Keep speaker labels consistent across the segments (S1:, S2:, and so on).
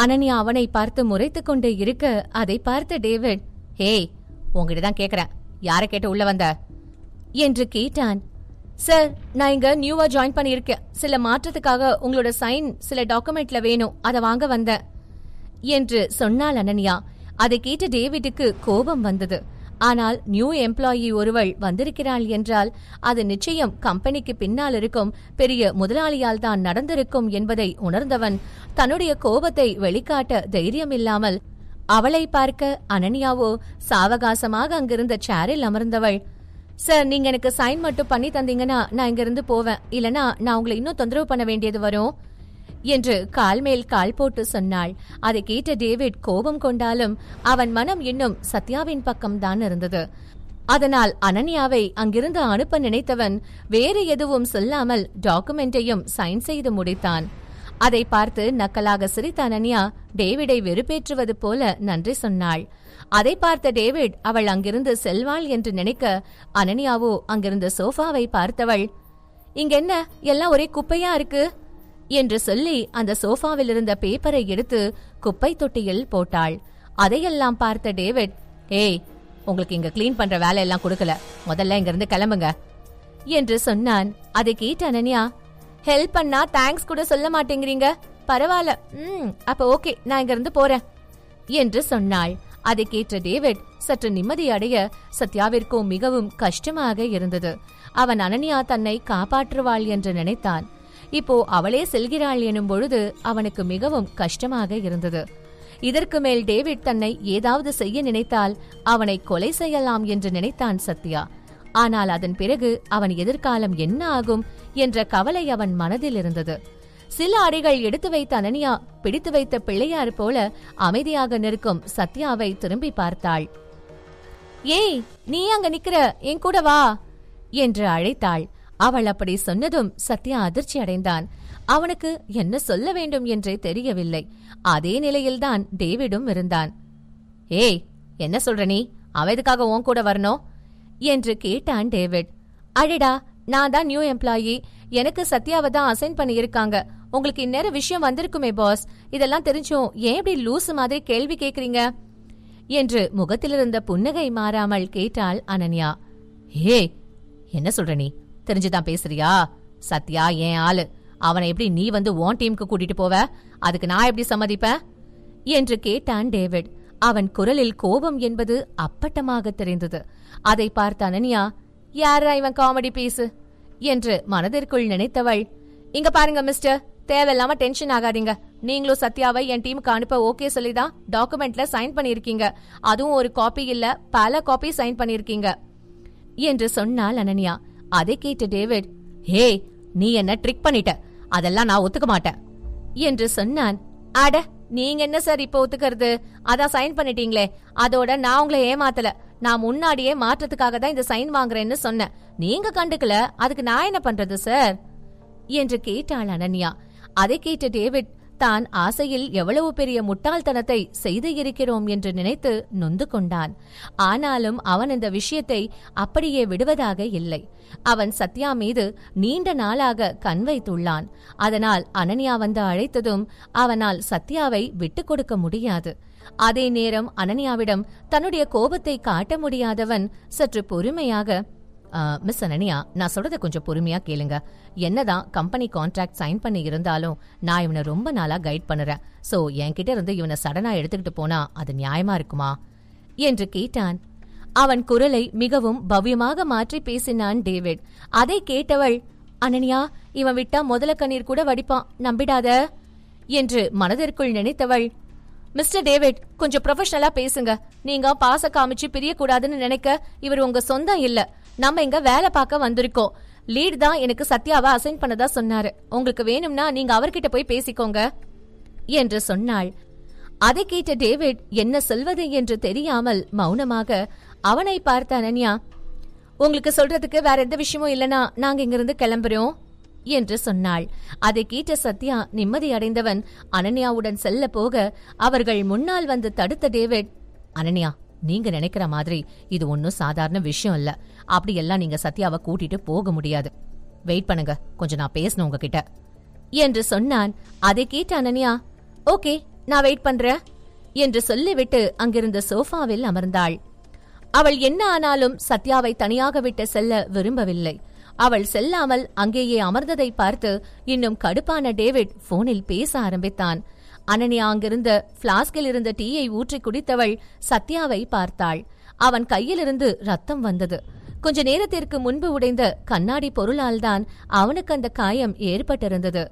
S1: அனன்யா அவனை பார்த்து முறைத்து கொண்டே இருக்க அதை பார்த்த டேவிட் ஹேய் உங்ககிட்ட தான் கேக்குறேன். யாரை கேட்டு உள்ள வந்த? என்று கேட்டான். சார் நான் இங்க நியூவா ஜாயின் பண்ணியிருக்கேன் சில மாற்றத்துக்காக உங்களோட சைன் சில டாக்குமெண்ட்ல வேணும். அதை வாங்க வந்தேன். என்று சொன்னாள் அனன்யா. அதை கேட்ட டேவிட்டுக்கு கோபம் வந்தது. ஆனால் நியூ எம்ப்ளாயி ஒருவள் வந்திருக்கிறாள் என்றால் அது நிச்சயம் கம்பெனிக்கு பின்னால் இருக்கும் பெரிய முதலாளியால் தான் நடந்திருக்கும் என்பதை உணர்ந்தவன் தன்னுடைய கோபத்தை வெளிக்காட்ட தைரியமில்லாமல் அவளை பார்க்க அனன்யாவோ சாவகாசமாக அங்கிருந்த சேரில் அமர்ந்தவள் சார் நீங்க எனக்கு சைன் மட்டும் பண்ணி தந்தீங்கன்னா நான் இங்கிருந்து போவேன். இல்லனா நான் உங்களை இன்னும் தொந்தரவு பண்ண வேண்டியது வரும். என்று கால் மேல் கால் போட்டு சொன்னாள். அதை கேட்ட டேவிட் கோபம் கொண்டாலும் அவன் மனம் இன்னும் சத்யாவின் பக்கம்தான் இருந்தது. அதனால் அனன்யாவை அங்கிருந்து அனுப்ப நினைத்தவன் வேறு எதுவும் சொல்லாமல் டாக்குமெண்ட்டையும் சைன் செய்து முடித்தான். அதை பார்த்து நக்கலாக சிரித்த அனன்யா டேவிடை வெறுப்பேற்றுவது போல நன்றி சொன்னாள். அதை பார்த்த டேவிட் அவள் அங்கிருந்து செல்வாள் என்று நினைக்க அனன்யாவோ அங்கிருந்த சோஃபாவை பார்த்தவள் இங்க என்ன எல்லாம் ஒரே குப்பையா இருக்கு? என்று சொல்லி அந்த சோஃபாவில் இருந்த பேப்பரை எடுத்து குப்பை தொட்டியில் போட்டாள். அதையெல்லாம் பார்த்த டேவிட் ஏய் உங்களுக்கு இங்க கிளீன் பண்ற வேலையெல்லாம் கொடுக்கல. முதல்ல இங்க இருந்து கிளம்புங்க. என்று சொன்னான். அதை கேட்ட அனன்யா ஹெல்ப் பண்ணா தேங்க்ஸ் கூட சொல்ல மாட்டேங்கிறீங்க. பரவாயில்ல. ம் அப்ப ஓகே நான் இங்க இருந்து போறேன். என்று சொன்னாள். அதை கேட்ட டேவிட் சற்று நிம்மதி அடைய மிகவும் கஷ்டமாக இருந்தது. அவன் அனன்யா தன்னை காப்பாற்றுவாள் என்று நினைத்தான். இப்போ அவளே செல்கிறாள் எனும் பொழுது அவனுக்கு மிகவும் கஷ்டமாக இருந்தது. இதற்கு மேல் டேவிட் தன்னை ஏதாவது செய்ய நினைத்தால் அவனை கொலை செய்யலாம் என்று நினைத்தான் சத்யா. ஆனால் அதன் பிறகு அவன் எதிர்காலம் என்ன ஆகும் என்ற கவலை அவன் மனதில் இருந்தது. சில அடிகள் எடுத்து வைத்த அனன்யா பிடித்து வைத்த பிள்ளையார் போல அமைதியாக நிற்கும் சத்யாவை திரும்பி பார்த்தாள். ஏய் நீ அங்க நிக்கிற என் கூட வா என்று அழைத்தாள். அவள் அப்படி சொன்னதும் சத்யா அதிர்ச்சி அடைந்தான். அவனுக்கு என்ன சொல்ல வேண்டும் என்றே தெரியவில்லை. அதே நிலையில்தான் டேவிடும் இருந்தான். ஏய் என்ன சொல்ற நீ? அவதுக்காக உன் கூட வரணும் என்று கேட்டான் டேவிட். அடடா நான் தான் நியூ எம்ப்ளாயி. எனக்கு சத்யாவை தான் அசைன் பண்ணியிருக்காங்க. உங்களுக்கு இந்நேரம் விஷயம் வந்திருக்குமே பாஸ். இதெல்லாம் தெரிஞ்சும் ஏன் இப்படி லூசு மாதிரி கேள்வி கேக்குறீங்க? என்று முகத்திலிருந்த புன்னகை மாறாமல் கேட்டாள் அனன்யா. ஏய் என்ன சொல்ற நீ? தெரிஞ்சுதான் பேசுறியா? சத்யா ஏன் ஆளு? அவனை எப்படி நீ வந்து உன் டீமுக்கு கூட்டிட்டு போவ? அதுக்கு நான் எப்படி சம்மதிப்பேன் என்று கேட்டான் டேவிட். அவன் குரலில் கோபம் என்பது அப்பட்டமாக தெரிந்தது. அதை பார்த்த அனன்யா யாரா இவன் காமெடி பீஸு என்று மனதிற்குள் நினைத்தவள் இங்க பாருங்க மிஸ்டர் தேவையில்லாம டென்ஷன் ஆகாதீங்க. நீங்களும் சத்யாவை என் டீமுக்கு அனுப்ப ஓகே சொல்லிதான் டாக்குமெண்ட்ல சைன் பண்ணிருக்கீங்க அதுவும் ஒரு காப்பி இல்ல பல காப்பி சைன் பண்ணிருக்கீங்க என்று சொன்னாள் அனன்யா. அதை கேட்ட டேவிட் ஹே நீ என்ன ட்ரிக் பண்ணிட்ட? அதெல்லாம் நான் ஒத்துக்க மாட்டேன். என்று சொன்னான். அட நீங்க என்ன சார் இப்ப ஒத்துக்கிறது? அதான் சைன் பண்ணிட்டீங்களே. அதோட நான் உங்களை ஏமாத்தல. நான் முன்னாடியே மாற்றத்துக்காக தான் இந்த சைன் வாங்குறேன்னு சொன்னேன். நீங்க கண்டுக்கல? அதுக்கு நான் என்ன பண்றது சார்? என்று கேட்டாள் அனன்யா. அதை கேட்ட டேவிட் தான் ஆசையில் எவ்வளவு பெரிய முட்டாள்தனத்தை செய்து இருக்கிறோம் என்று நினைத்து நொந்து கொண்டான். ஆனாலும் அவன் இந்த விஷயத்தை அப்படியே விடுவதாக இல்லை. அவன் சத்யா மீது நீண்ட நாளாக கண் வைத்துள்ளான். அதனால் அனன்யா வந்து அழைத்ததும் அவனால் சத்யாவை விட்டுக் கொடுக்க முடியாது. அதே நேரம் அனன்யாவிடம் தன்னுடைய கோபத்தை காட்ட முடியாதவன் சற்று பொறுமையாக மிஸ் அனனியா நான் சொல்றத கொஞ்சம் பொறுமையா கேளுங்க. என்னதான் கம்பெனி கான்ட்ராக்ட் சைன் பண்ணி இருந்தாலும் நான் இவனை ரொம்ப நாளா கைட் பண்ணுறேன். சோ என்கிட்ட இருந்து இவனை சடனா எடுத்துக்கிட்டு போனா அது நியாயமா இருக்குமா? என்று கேட்டான். அவன் குரலை மிகவும் பவ்யமாக மாற்றி பேசினான் டேவிட். அதை கேட்டவள் அனனியா இவன் விட்டா முதல கண்ணீர் கூட வடிப்பான். நம்பிடாத. என்று மனதிற்குள் நினைத்தவள் மிஸ்டர் டேவிட் கொஞ்சம் ப்ரொஃபஷனலா பேசுங்க. நீங்க பாச காமிச்சு பிரியக்கூடாதுன்னு நினைக்க இவர் உங்க சொந்தம் இல்ல. நம்ம இங்க வேலை பார்க்க வந்திருக்கோம். லீட் தான் எனக்கு சத்யாவை அசைன் பண்ணதா சொன்னாரு. உங்களுக்கு வேணும்னா நீங்க அவர்கிட்ட போய் பேசிக்கோங்க. என்று சொன்னாள். அதை கேட்ட டேவிட் என்ன சொல்வது என்று தெரியாமல் மௌனமாக அவனை பார்த்த அனன்யா உங்களுக்கு சொல்றதுக்கு வேற எந்த விஷயமும் இல்லனா நாங்க இங்கிருந்து கிளம்புறோம்? என்று சொன்னாள். அதை கேட்ட சத்யா நிம்மதி அடைந்தவன் அனன்யாவுடன் செல்ல போக அவர்கள் முன்னால் வந்து தடுத்த டேவிட் அனன்யா நீங்க நினைக்கிற மாதிரி இது ஒன்னும் சாதாரண விஷயம் இல்ல. அப்படியெல்லாம் நீங்க சத்யாவை கூட்டிட்டு போக முடியாது. வெயிட் பண்ணுங்க. கொஞ்சம் நான் பேசணும் உங்ககிட்ட. என்று சொன்னான். அதை கேட்ட அனன்யா ஓகே நான் வெயிட் பண்றேன். என்று சொல்லிவிட்டு அங்கிருந்த சோஃபாவில் அமர்ந்தாள். அவள் என்ன ஆனாலும் சத்யாவை தனியாக விட்டு செல்ல விரும்பவில்லை. அவள் செல்லாமல் அங்கேயே அமர்ந்ததை பார்த்து இன்னும் கடுப்பான டேவிட் போனில் பேச ஆரம்பித்தான். அனன்யா அங்கிருந்த பிளாஸ்கில் இருந்த டீயை ஊற்றி குடித்தவள் சத்யாவை பார்த்தாள். அவன் கையிலிருந்து ரத்தம் வந்தது. கொஞ்ச நேரத்திற்கு முன்பு உடைந்த கண்ணாடி பொருளால்தான் அவனுக்கு அந்த காயம் ஏற்பட்டிருந்தது.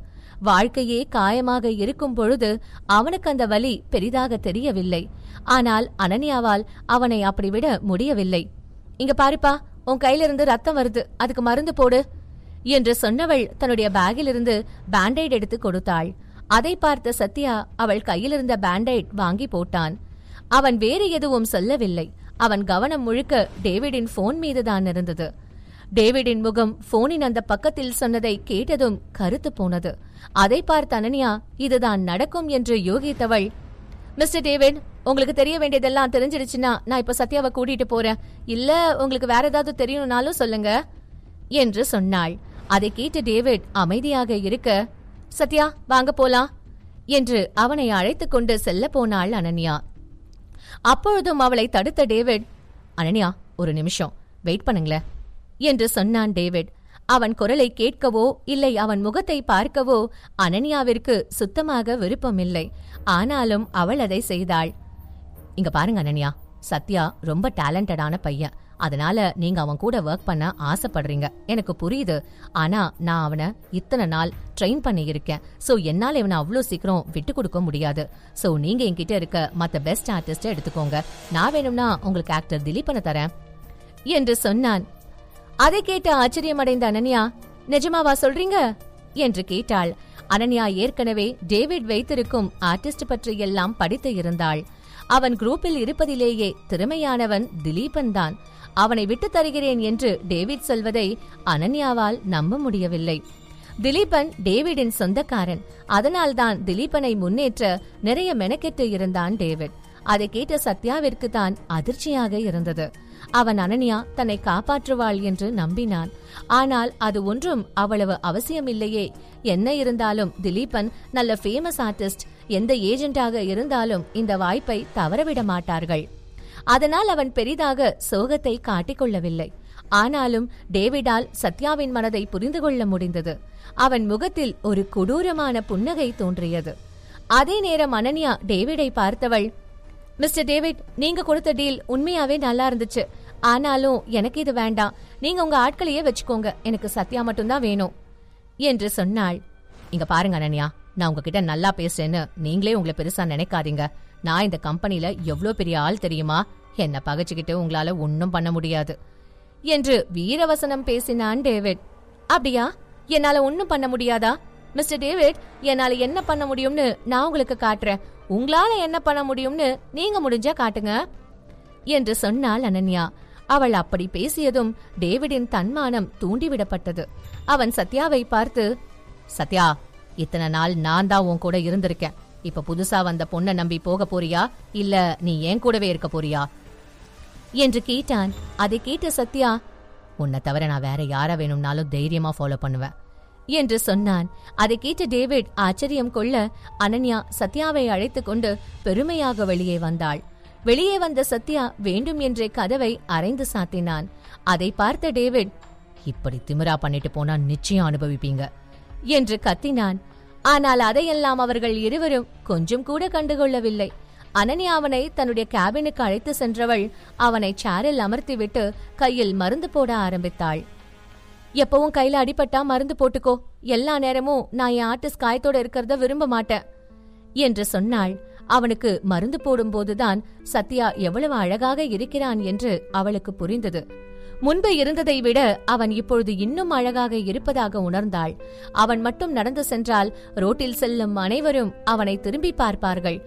S1: வாழ்க்கையே காயமாக இருக்கும் பொழுது அவனுக்கு அந்த வலி பெரிதாக தெரியவில்லை. ஆனால் அனன்யாவால் அவனை அப்படி விட முடியவில்லை. இங்க பாருப்பா உன் கையிலிருந்து ரத்தம் வருது. அதுக்கு மருந்து போடு என்று சொன்னவள் தன்னுடைய பேக்கிலிருந்து பேண்டைட் எடுத்து கொடுத்தாள். அதை பார்த்த சத்யா அவள் கையிலிருந்த பேண்டைட் வாங்கி போட்டான். அவன் வேறு எதுவும் சொல்லவில்லை. அவன் கவனம் முழுக்க டேவிடின் போன் மீதுதான் இருந்தது. டேவிடின் முகம் போனின் அந்த பக்கத்தில் சொன்னதை கேட்டதும் கருத்து போனது. அதை பார்த்த அனன்யா இதுதான் நடக்கும் என்று யோகித்தவள் மிஸ்டர் டேவிட் உங்களுக்கு தெரிய வேண்டியதெல்லாம் தெரிஞ்சிடுச்சுன்னா நான் இப்ப சத்யாவை கூட்டிட்டு போறேன். இல்ல உங்களுக்கு வேற ஏதாவது தெரியணும்னாலும் சொல்லுங்க என்று சொன்னாள். அதை கேட்டு டேவிட் அமைதியாக இருக்க சத்யா வாங்க போலாம் என்று அவனை அழைத்துக் கொண்டு செல்ல போனாள் அனன்யா. அப்பொழுதும் அவளை தடுத்த டேவிட் அனன்யா ஒரு நிமிஷம் வெயிட் பண்ணுங்களேன் என்று சொன்னான் டேவிட். அவன் குரலை கேட்கவோ இல்லை அவன் முகத்தை பார்க்கவோ அனன்யாவிற்கு சுத்தமாக விருப்பமில்லை ஆனாலும் அவள் அதை செய்தாள். இங்க பாருங்க அனன்யா சத்யா ரொம்ப டேலண்டடான பையன். அதனால நீங்க அவன் கூட ஒர்க் பண்ண ஆசைப்படுறீங்க. எனக்கு புரியுது. ஆனா நான் அவனை இத்தனை நாள் ட்ரெயின் பண்ணியிருக்கேன். ஸோ சோ என்னால இவனை அவ்வளோ சீக்கிரம் விட்டு கொடுக்க முடியாது. சோ நீங்க என்கிட்ட இருக்க மற்ற பெஸ்ட் ஆர்டிஸ்ட எடுத்துக்கோங்க. நான் வேணும்னா உங்களுக்கு ஆக்டர் திலீபனை தரேன். என்று சொன்னான். அதை கேட்டு ஆச்சரியமடைந்த அனன்யா நிஜமாவா சொல்றீங்க? என்று கேட்டாள். அனன்யா ஏற்கனவே டேவிட் வைத்திருக்கும் ஆர்டிஸ்ட் பற்றி எல்லாம் படித்து இருந்தாள். அவன் குரூப்பில் இருப்பதிலேயே திறமையானவன் திலீபன் தான். அவனை விட்டு தருகிறேன் என்று டேவிட் சொல்வதை அனன்யாவால் நம்ப முடியவில்லை. திலீபன் டேவிடின் சொந்தக்காரன். அதனால்தான் திலீபனை முன்னேற்ற நிறைய மெனக்கெட்டு இருந்தான் டேவிட். அதை கேட்ட சத்யாவிற்கு தான் அதிர்ச்சியாக இருந்தது. அவன் அனன்யா தன்னை காப்பாற்றுவாள் என்று நம்பினான். ஆனால் அது ஒன்றும் அவ்வளவு அவசியமில்லையே. என்ன இருந்தாலும் திலீபன் நல்ல ஃபேமஸ் ஆர்டிஸ்ட் எந்த ஏஜென்டாக இருந்தாலும் இந்த வாய்ப்பை தவறவிட மாட்டார்கள். அதனால் அவன் பெரிதாக சோகத்தை காட்டிக்கொள்ளவில்லை. ஆனாலும் டேவிடால் சத்யாவின் மனதை புரிந்து கொள்ள முடிந்தது. அவன் முகத்தில் ஒரு கொடூரமான புன்னகை தோன்றியது. அதே நேரம் அனன்யா டேவிடை பார்த்தவள் மிஸ்டர் டேவிட் நீங்க கொடுத்த டீல் உண்மையாவே நல்லா இருந்துச்சு. ஆனாலும் எனக்கு இது வேண்டாம். நீங்க உங்க ஆட்களையே வச்சுக்கோங்க. எனக்கு சத்யா மட்டும்தான் வேணும். என்று சொன்னாள். இங்க பாருங்க அனன்யா நான் உங்ககிட்ட நல்லா பேசுறேன்னு நீங்களே உங்களை பெருசா நினைக்காதீங்க. நான் இந்த கம்பெனில எவ்வளோ பெரிய ஆள் தெரியுமா? என்ன பகைச்சுக்கிட்டு உங்களால ஒன்னும் பண்ண முடியாது. என்று வீரவசனம் பேசினான் டேவிட். அப்படியா? என்னால ஒன்னும் பண்ண முடியாதா? மிஸ்டர் டேவிட் என்னால என்ன பண்ண முடியும்னு நான் உங்களுக்கு காட்டுறேன். உங்களால என்ன பண்ண முடியும்னு நீங்க முடிஞ்சா காட்டுங்க என்று சொன்னாள் அனன்யா. அவள் அப்படி பேசியதும் டேவிடின் தன்மானம் தூண்டிவிடப்பட்டது. அவன் சத்யாவை பார்த்து சத்யா இத்தனை நாள் நான் தான் உன் கூட இருந்திருக்கேன். இப்ப புதுசா வந்த பொண்ணை நம்பி போக போறியா? இல்ல நீ ஏன் கூடவே இருக்க போறியா? என்று கேட்டான். அதை கேட்ட சத்யா உன்னை தவிர நான் வேற யார வேணும்னாலும் தைரியமா ஃபாலோ பண்ணுவேன். என்று சொன்னான். அதை கேட்ட டேவிட் ஆச்சரியம் கொள்ள அனன்யா சத்யாவை அழைத்து கொண்டு பெருமையாக வெளியே வந்தாள். வெளியே வந்த சத்யா வேண்டும் என்றே கதவை அரைந்து சாத்தினான். அதை பார்த்த டேவிட் இப்படி திமிரா பண்ணிட்டு போனா நிச்சயம் அனுபவிப்பீங்க என்று கத்தினான். ஆனால் அதையெல்லாம் அவர்கள் இருவரும் கொஞ்சம் கூட கண்டுகொள்ளவில்லை. அனன்யா அவனை தன்னுடைய கேபினுக்கு அழைத்து சென்றவள் அவனை சேரில் அமர்த்திவிட்டு கையில் மருந்து போட ஆரம்பித்தாள். எப்பவும் கையில அடிபட்டா மருந்து போட்டுக்கோ. எல்லா நேரமும் நான் என் ஆர்டிஸ்ட் காயத்தோட இருக்கிறத விரும்ப மாட்டேன். என்று சொன்னாள். அவனுக்கு மருந்து போடும்போதுதான் சத்யா எவ்வளவு அழகாக இருக்கிறான் என்று அவளுக்கு புரிந்தது. முன்பு இருந்ததை விட அவன் இப்பொழுது இன்னும் அழகாக இருப்பதாக உணர்ந்தாள். அவன் மட்டும் நடந்து சென்றால் ரோட்டில் செல்லும் அனைவரும் அவனை திரும்பி பார்ப்பார்கள்.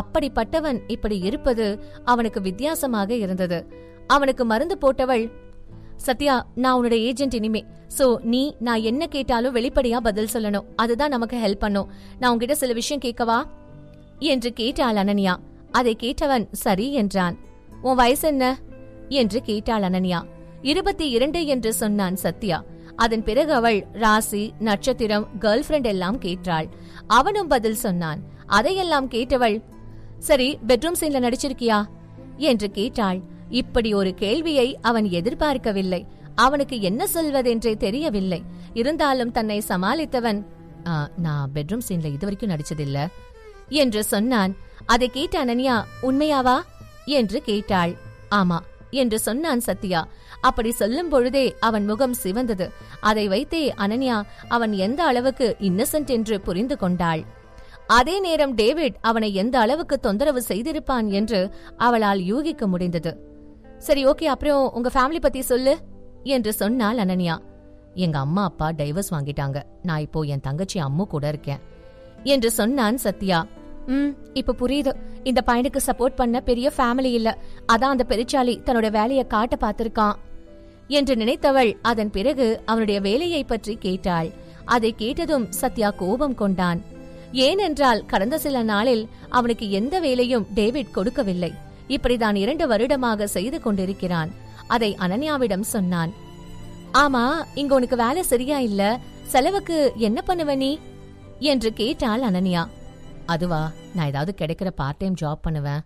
S1: அப்படிப்பட்டவன் இப்படி இருப்பது அவனுக்கு வித்தியாசமாக இருந்தது. அவனுக்கு மருந்து போட்டவள் சத்யா நான் உன்னோட ஏஜென்ட் இனிமே. சோ நீ நான் என்ன கேட்டாலும் வெளிப்படையா பதில் சொல்லணும். அதுதான் நமக்கு ஹெல்ப் பண்ணும். நான் உங்ககிட்ட சில விஷயம் கேட்கவா? என்று கேட்டாள் அனன்யா. அதை கேட்டவன் சரி என்றான். உன் வயசு என்ன? என்று கேட்டாள் அனன்யா. இருபத்தி இரண்டு என்று சொன்னான் சத்யா. அதன் பிறகு அவள் ராசி நட்சத்திரம் கேர்ள் ஃபிரெண்ட் எல்லாம் கேட்டாள். அவனும் பதில் சொன்னான். அதையெல்லாம் கேட்டவள் சரி பெட்ரூம் சீன்ல நடிச்சிருக்கியா? என்று கேட்டாள். இப்படி ஒரு கேள்வியை அவன் எதிர்பார்க்கவில்லை. அவனுக்கு என்ன சொல்வதென்றே தெரியவில்லை. இருந்தாலும் தன்னை சமாளித்தவன் நான் பெட்ரூம் சீன்ல இதுவரைக்கும் நடிச்சதில்ல என்று சொன்னான். அதை கேட்ட அனன்யா உண்மையாவா? என்று கேட்டாள். ஆமா என்று சொன்னான் சத்யா. அப்படி சொல்லும் பொழுதே அவன் முகம் சிவந்தது. அதை வைத்தே அனன்யா அவன் எந்த அளவுக்கு இன்னசென்ட் என்று புரிந்து கொண்டாள். அதே நேரம் டேவிட் அவனை எந்த அளவுக்கு தொந்தரவு செய்திருப்பான் என்று அவளால் யூகிக்க முடிந்தது. சரி ஓகே அப்புறம் உங்க ஃபேமிலி பத்தி சொல்லு என்று சொன்னாள் அனன்யா. எங்க அம்மா அப்பா டைவர்ஸ் வாங்கிட்டாங்க. நான் இப்போ என் தங்கச்சி அம்மு கூட இருக்கேன் என்று சொன்னான் சத்யா. ம் இப்ப புரியுது. இந்த பையனுக்கு சப்போர்ட் பண்ண பெரிய ஃபேமிலி இல்ல. அதான் அந்த பெருச்சாளி தன்னோட வேலைய காட்ட பார்த்திருக்கான் என்று நினைத்தவள் அதன் பிறகு அவனுடைய வேலையை பற்றி கேட்டாள். அதை கேட்டதும் சத்யா கோபம் கொண்டான். ஏனென்றால் கடந்த சில நாளில் அவனுக்கு எந்த வேலையும் டேவிட் கொடுக்கவில்லை. இப்படிதான் இரண்டு வருடமாக செய்து கொண்டிருக்கிறான். அதை அனன்யாவிடம் சொன்னான் ஆமா இங்க உனக்கு வேலை சரியா இல்ல. செலவுக்கு என்ன பண்ணுவ நீ? என்று கேட்டாள் அனன்யா. அதுவா நான் ஏதாவது கிடைக்கிற பார்ட் டைம் ஜாப் பண்ணுவேன்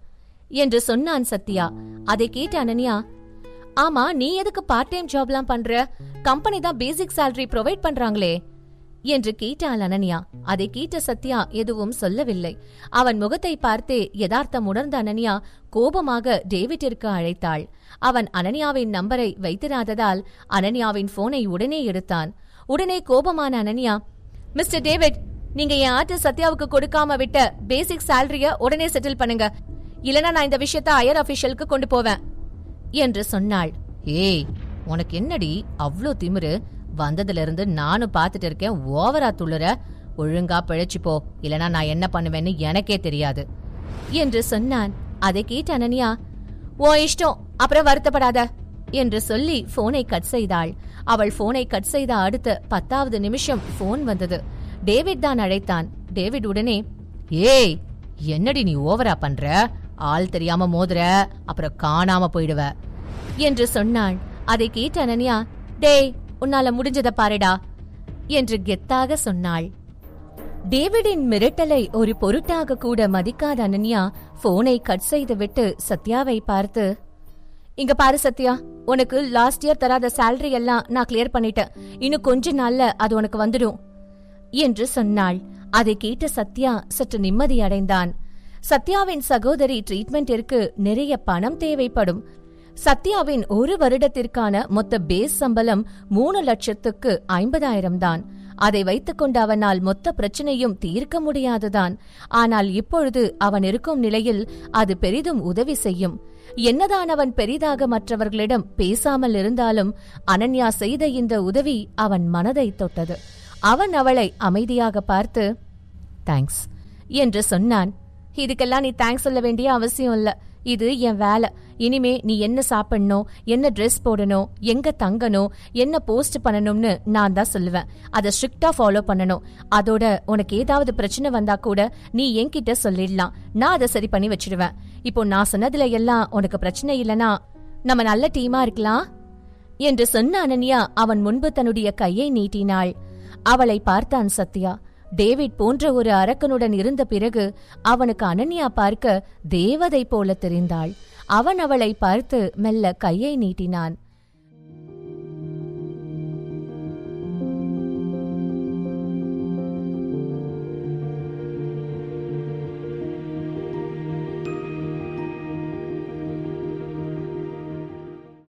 S1: என்று சொன்னான் சத்யா. அதை கேட்ட அனன்யா ஆமா நீ எதுக்கு பார்ட் டைம் ஜாப்லாம் பண்ற? கம்பெனி தான் பேசிக் சேலரி ப்ரொவைட் பண்றாங்களே. என்று கேட்டாள் அனன்யா. அதை கேட்ட சத்யா எதுவும் சொல்லவில்லை. அவன் முகத்தை பார்த்தே யதார்த்தம் உணர்ந்த அனன்யா கோபமாக டேவிட்டிற்கு அழைத்தாள். அவன் அனன்யாவின் நம்பரை வைத்திராததால் அனன்யாவின் போனை உடனே எடுத்தான். உடனே கோபமான அனன்யா மிஸ்டர் டேவிட் நீங்க என் ஆர்டிஸ்ட் சத்யாவுக்கு கொடுக்காம விட்ட பேசிக் சேலரிய உடனே செட்டில் பண்ணுங்க. இல்லனா நான் இந்த விஷயத்த ஹையர் அபிஷியலுக்கு கொண்டு போவேன் என்று சொன்னாள். ஏய் உனக்கு என்னடி அவ்ளோ திமிரு? வந்ததுல இருந்து நானும் பார்த்துட்டு இருக்கேன். ஓவரா துள்ளுற. ஒழுங்கா பிழைச்சு போ இல்லனா நான் என்ன பண்ணுவேன்னு எனக்கே தெரியாது. என்று சொன்னான். அதை கேட்ட அனன்யா ஓ இஷ்டம். அப்புறம் வருத்தப்படாத. என்று சொல்லி போனை கட் செய்தாள். அவள் போனை கட் செய்த அடுத்த பத்தாவது நிமிஷம் போன் வந்தது. டேவிட் தான் அழைத்தான். டேவிட் உடனே ஏய் என்னடி நீ ஓவரா பண்ற? ஆள் தெரியாம மோதுற. அப்புறம் காணாம போயிடுவ. என்று சொன்னாள். அதை கேட்ட அனன்யா டேய் உன்னால முடிஞ்சத பாருடா என்று கெத்தாக சொன்னாள். டேவிடின் மிரட்டலை ஒரு பொருட்டாக கூட மதிக்காத அனன்யா போனை கட் செய்துவிட்டு சத்யாவை பார்த்து இங்க பாரு சத்யா உனக்கு லாஸ்ட் இயர் தராத சேலரி எல்லாம் நான் கிளியர் பண்ணிட்டேன். இன்னும் கொஞ்ச நாள்ல அது உனக்கு வந்துடும் என்று சொன்னாள். அதை கேட்ட சத்யா சற்று நிம்மதி அடைந்தான். சத்யாவின் சகோதரி ட்ரீட்மெண்டிற்கு நிறைய பணம் தேவைப்படும். சத்யாவின் ஒரு வருடத்திற்கான மொத்த பேஸ் சம்பளம் மூணு லட்சத்துக்கு ஐம்பதாயிரம் தான். அதை வைத்துக்கொண்டு அவனால் மொத்த பிரச்சனையும் தீர்க்க முடியாதுதான். ஆனால் இப்பொழுது அவன் இருக்கும் நிலையில் அது பெரிதும் உதவி செய்யும். என்னதான் அவன் பெரிதாக மற்றவர்களிடம் பேசாமல் இருந்தாலும் அனன்யா செய்த இந்த உதவி அவன் மனதை தொட்டது. அவன் அவளை அமைதியாக பார்த்து தேங்க்ஸ் என்று சொன்னான். இதுக்கெல்லாம் நீ தேங்க்ஸ் சொல்ல வேண்டிய அவசியம் இல்ல. இது என் வேலை. இனிமே நீ என்ன சாப்பிடணும் என்ன ட்ரெஸ் போடணும் எங்க தங்கணும் என்ன போஸ்ட் பண்ணணும்னு நான் தான் சொல்லுவேன். அதை ஸ்ட்ரிக்டா ஃபாலோ பண்ணணும். அதோட உனக்கு ஏதாவது பிரச்சனை வந்தா கூட நீ என்கிட்ட சொல்லிடலாம். நான் அதை சரி பண்ணி வச்சிடுவேன். இப்போ நான் சொன்னதுல எல்லாம் உனக்கு பிரச்சனை இல்லனா நம்ம நல்ல டீமா இருக்கலாம்? என்று சொன்ன அனன்யா அவன் முன்பு தன்னுடைய கையை நீட்டினாள். அவளை பார்த்தான் சத்யா. டேவிட் போன்ற ஒரு அரக்கனுடன் இருந்த பிறகு அவனுக்கு அனன்யா பார்க்க தேவதை போல தெரிந்தாள். அவன் அவளை பார்த்து மெல்ல கையை நீட்டினான்.